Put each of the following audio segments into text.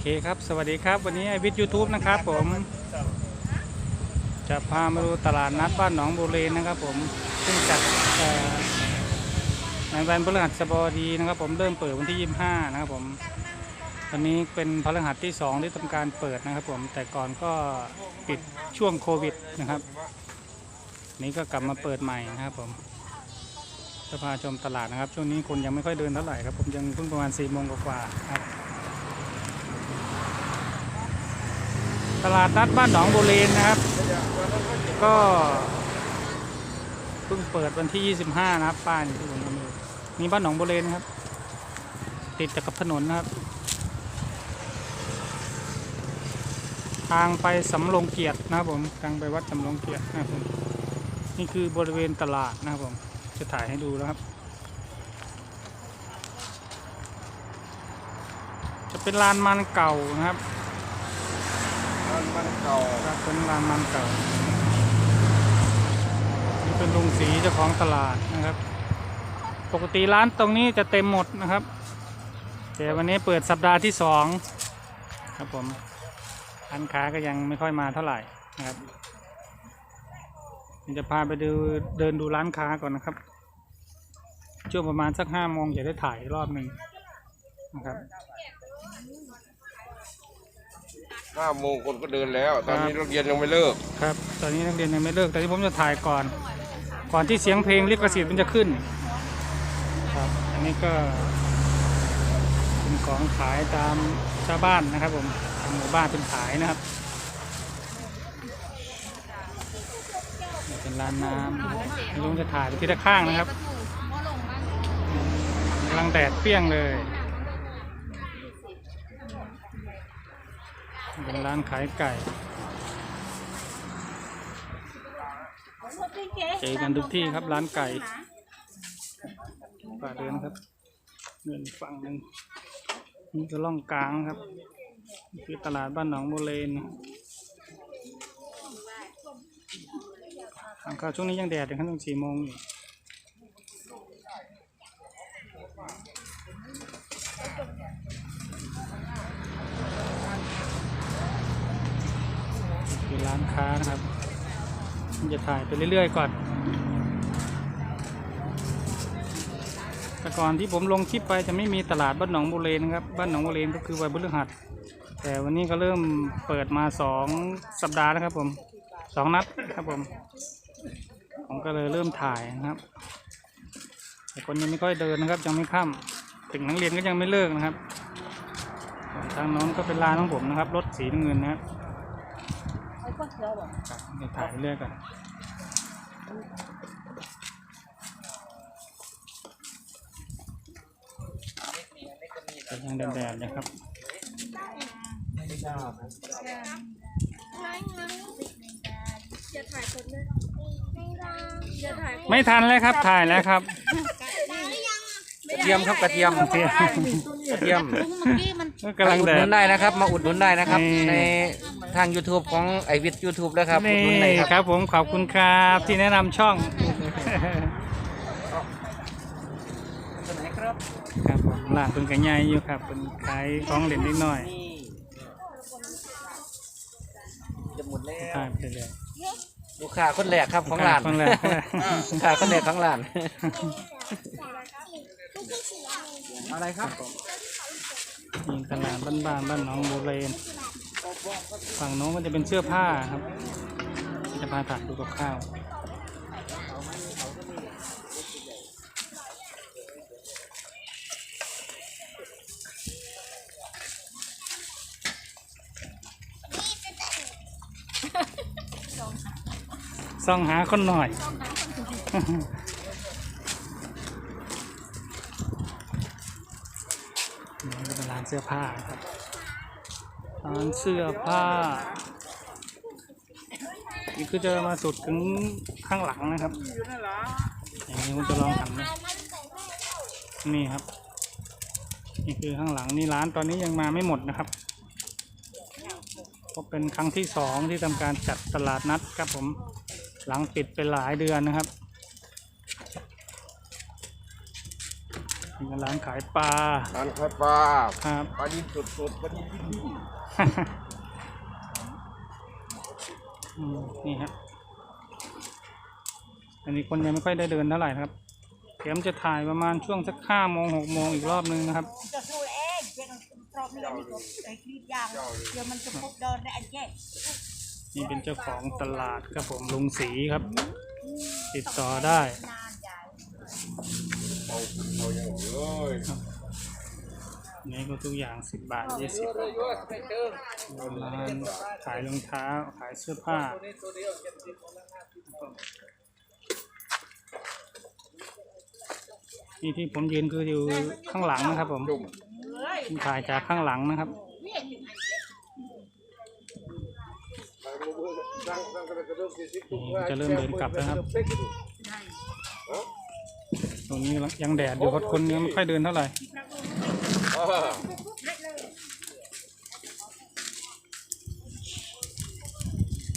เคครับ สวัสดีครับ วันนี้ไอวิทยูทูบนะครับผม จะพามาดูตลาดนัดบ้านหนองบุเรนนะครับผม ซึ่งจัดในวันพฤหัสบดีนะครับ ผมเริ่มเปิดวันที่ 25 นะครับผมวันนี้เป็นพฤหัสที่ 2 ที่ทำการเปิดนะครับผม แต่ก่อนก็ปิดช่วงโควิดนะครับ นี้ก็กลับมาเปิดใหม่นะครับผมจะพาชมตลาดนะครับ ช่วงนี้คนยังไม่ค่อยเดินเท่าไหร่ครับ ผมยังเพิ่งประมาณ4โมงกว่าครับ ตลาดนัดบ้านหนองบุเรนนะครับ ก็เพิ่งเปิดวันที่ 25 นะครับป้ายที่ผมทำอยู่นี่บ้านหนองบุเรนนะครับ ติดกับถนนนะครับ ทางไปสำโรงเกียรตินะครับผมทางไปวัดสำโรงเกียรตินะครับผมนี่คือบริเวณตลาดนะครับผมจะถ่ายให้ดูนะครับ จะเป็นลานมันเก่านะครับ มันมันเก่าครับเป็นร้านมันเก่านี่เป็นลุงสีเจ้าของตลาดนะครับ ปกติร้านตรงนี้จะเต็มหมดนะครับแต่วันนี้เปิดสัปดาห์ที่สองครับผมร้านค้าก็ยังไม่ค่อยมาเท่าไหร่นะครับจะพาไปดูเดินดูร้านค้าก่อนนะครับช่วงประมาณสักห้าโมงจะได้ถ่ายรอบหนึ่งนะครับ ห้าโมงคนก็เดินแล้ว ตอนนี้ครับโรงเรียนยังไม่เลิก ครับ ตอนนี้นักเรียนยังไม่เลิก แต่ที่ผมจะถ่ายก่อน ก่อนที่เสียงเพลงลิขสิทธิ์มันจะขึ้น ครับ อันนี้ก็เป็นของขายตามชาวบ้านนะครับผมตามหมู่บ้านเป็นขายนะครับนี่เป็นร้านน้ำลุงจะถ่ายไปที่ด้านข้างนะครับกำลังแดดเปรี้ยงเลย เป็นร้านขายไก่ เจอกันทุกที่ครับร้านไก่ป่าเดินครับเดินฝั่งหนึ่งนี่ก็ล่องกลางครับนี่คือตลาดบ้านหนองโบวเลนทางเข้าวช่วงนี้ยังแดดอยู่ครับตั้งสี่โมงอยู่คือ ร้านค้านะครับจะถ่ายไปเรื่อยๆก่อน แต่ก่อนที่ผมลงคลิปไปจะไม่มีตลาดบ้านหนองบุเรนะครับ บ้านหนองบุเรนก็คือวันพฤหัส แต่วันนี้ก็เริ่มเปิดมาสองสัปดาห์แล้วครับผมสองนัดครับผม ผมก็เลยเริ่มถ่ายนะครับ แต่คนยังไม่ค่อยเดินนะครับ ยังไม่ค่ำถึงนักเรียนก็ยังไม่เลิกนะครับ ทางน้นก็เป็นร้านของผมนะครับ รถสีน้ำเงินนะครับ ครับเดี๋ยวถ่ายไปเรื่อยก่อนก็ยังแดดๆนะครับอย่าถ่ายคนนะอย่าถ่ายไม่ทันเลยครับ ถ่ายแล้วครับกระเทียมครับกระเทียมกระเทียมเมื่อกี้มันกำลังอุดแดหนุดนได้นะครับ มาอุดหนุนได้นะครับ ใน ทาง YouTube ของไอวิท YouTube แล้วครับอุดหนุนได้นี่ครับครับผมขอบคุณครับที่แนะนำช่องครับครับผมร้านเป็นกันใหญ่อยู่ครับเป็นขายของเล่นนิดหน่อยจะหมดแล้วถ่ายไปเลยลูกค้าคนแรกครับของร้านคนแรกลูกค้าคนแรกของร้านอะไรครับนี่ตลาดบ้านบ้านๆบ้านหนองบัวเรน ฝั่งโน้นก็จะเป็นเสื้อผ้าครับจะพาถ่ายดูกับข้าวส่องหาคนหน่อย นี่ก็เป็นร้านเสื้อผ้าครับ ร้านเสื้อผ้า นี่คือจะมาสุดถึงข้างหลังนะครับอย่างนี้ผมจะลองหันนะนี่ครับ นี่คือข้างหลังนี่ร้านตอนนี้ยังมาไม่หมดนะครับก็เป็นครั้งที่สองที่ทำการจัดตลาดนัดครับผมหลังปิดไปหลายเดือนนะครับนี่ก็ร้านขายปลาร้านขายปลาครับปลาดินสดๆปลาดินที่ นี่ฮะอันนี้คนยังไม่ค่อยได้เดินเท่าไหร่ครับเดี๋ยวจะถ่ายประมาณช่วงสักห้าโมงหกโมงอีกรอบนึงนะครับจะสู้เองเป็นตรอบนี้นี่ก็ไอ้คลิปยางเดี๋ยวมันจะพบเดินได้อันแย่นี่เป็นเจ้าของตลาดครับผมลุงศรีครับ ติดต่อได้ นานใหญ่เอาเอาอย่างเลยนี่ก็ทุกอย่างสิบบาทยี่สิบร้านขายรองเท้า ขายเสื้อผ้านี่ที่ผมยืนคืออยู่ข้างหลังนะครับ ผมจุ่มผมถ่ายจากข้างหลังนะครับตั้งตั้งกระเริ่มสี่สิบนี่จะเริ่มเดินกลับแล้วครับ ตรงนี้ยังแดดอยู่ครับคนยังไม่ค่อยเดินเท่าไหร่อ่า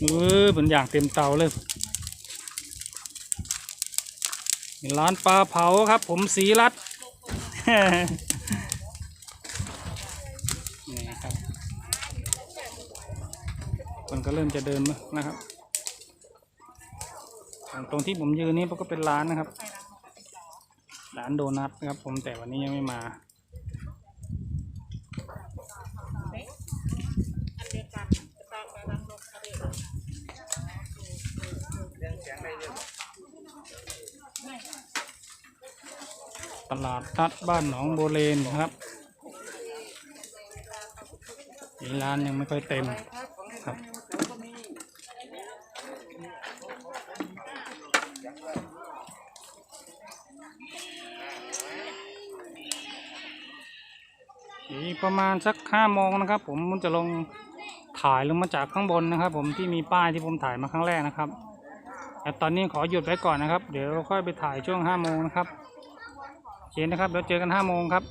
เออเหมือนอย่างเต็มเตาเลยมีร้านปลาเผาครับ ผมสีรัดนี่ครับคนก็เริ่มจะเดินนะครับตรงที่ผมยืนนี่ก็เป็นร้านนะครับ ร้านโดนัทนะครับ ผมแต่วันนี้ยังไม่มา ตลาดนัดบ้านหนองโบเลนครับนี่ร้านยังไม่ค่อยเต็มครับอีกประมาณสักห้าโมงนะครับ ผมจะลงถ่ายลงมาจากข้างบนนะครับ ผมที่มีป้ายที่ผมถ่ายมาครั้งแรกนะครับแต่ตอนนี้ขอหยุดไว้ก่อนนะครับ เดี๋ยวเราค่อยไปถ่ายช่วงห้าโมงนะครับ เคนะครับเดี๋ยวเจอกันห้าโมงครับ